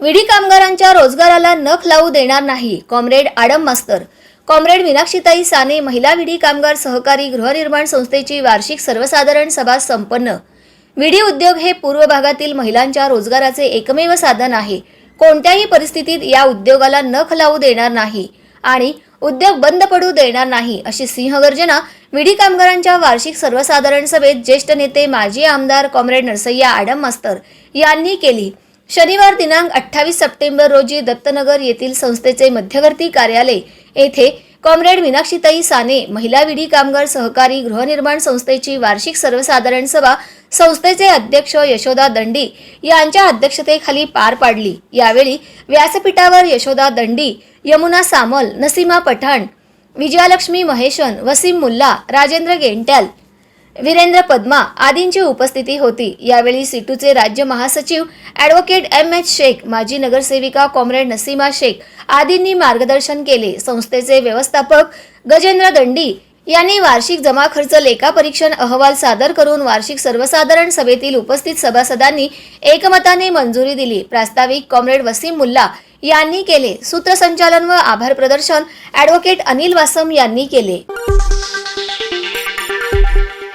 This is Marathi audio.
विडी कामगारांच्या रोजगाराला नख लावू देणार नाही कॉम्रेड आडम मास्तर. कॉम्रेड मीनाक्षीताई साने महिला विडी कामगार सहकारी गृहनिर्माण संस्थेची वार्षिक सर्वसाधारण सभा संपन्न. विडी उद्योग हे पूर्व भागातील महिलांच्या रोजगाराचे एकमेव साधन आहे. कोणत्याही परिस्थितीत या उद्योगाला नख लावू देणार नाही आणि उद्योग बंद पडू देणार नाही अशी सिंहगर्जना विडी कामगारांच्या वार्षिक सर्वसाधारण सभेत ज्येष्ठ नेते माजी आमदार कॉम्रेड नरसय्या आडम मास्तर यांनी केली. शनिवार दिनांक अठ्ठावीस सप्टेंबर रोजी दत्तनगर येथील संस्थेचे मध्यवर्ती कार्यालय येथे कॉम्रेड मीनाक्षीताई साने महिला विडी कामगार सहकारी गृहनिर्माण संस्थेची वार्षिक सर्वसाधारण सभा संस्थेचे अध्यक्ष यशोदा दंडी यांच्या अध्यक्षतेखाली पार पाडली. यावेळी व्यासपीठावर यशोदा दंडी यमुना सामल नसीमा पठाण विजयालक्ष्मी महेशन वसीम मुल्ला राजेंद्र गेंट्याल वीरेंद्र पद्मा आदींची उपस्थिती होती. यावेळी सिटूचे राज्य महासचिव ॲडव्होकेट एम एच शेख माजी नगरसेविका कॉम्रेड नसीमा शेख आदींनी मार्गदर्शन केले. संस्थेचे व्यवस्थापक गजेंद्र दंडी यांनी वार्षिक जमा खर्च लेखापरीक्षण अहवाल सादर करून वार्षिक सर्वसाधारण सभेतील उपस्थित सभासदांनी एकमताने मंजुरी दिली. प्रास्ताविक कॉम्रेड वसीम मुल्ला यांनी केले. सूत्रसंचालन व आभार प्रदर्शन ॲडव्होकेट अनिल वासम यांनी केले.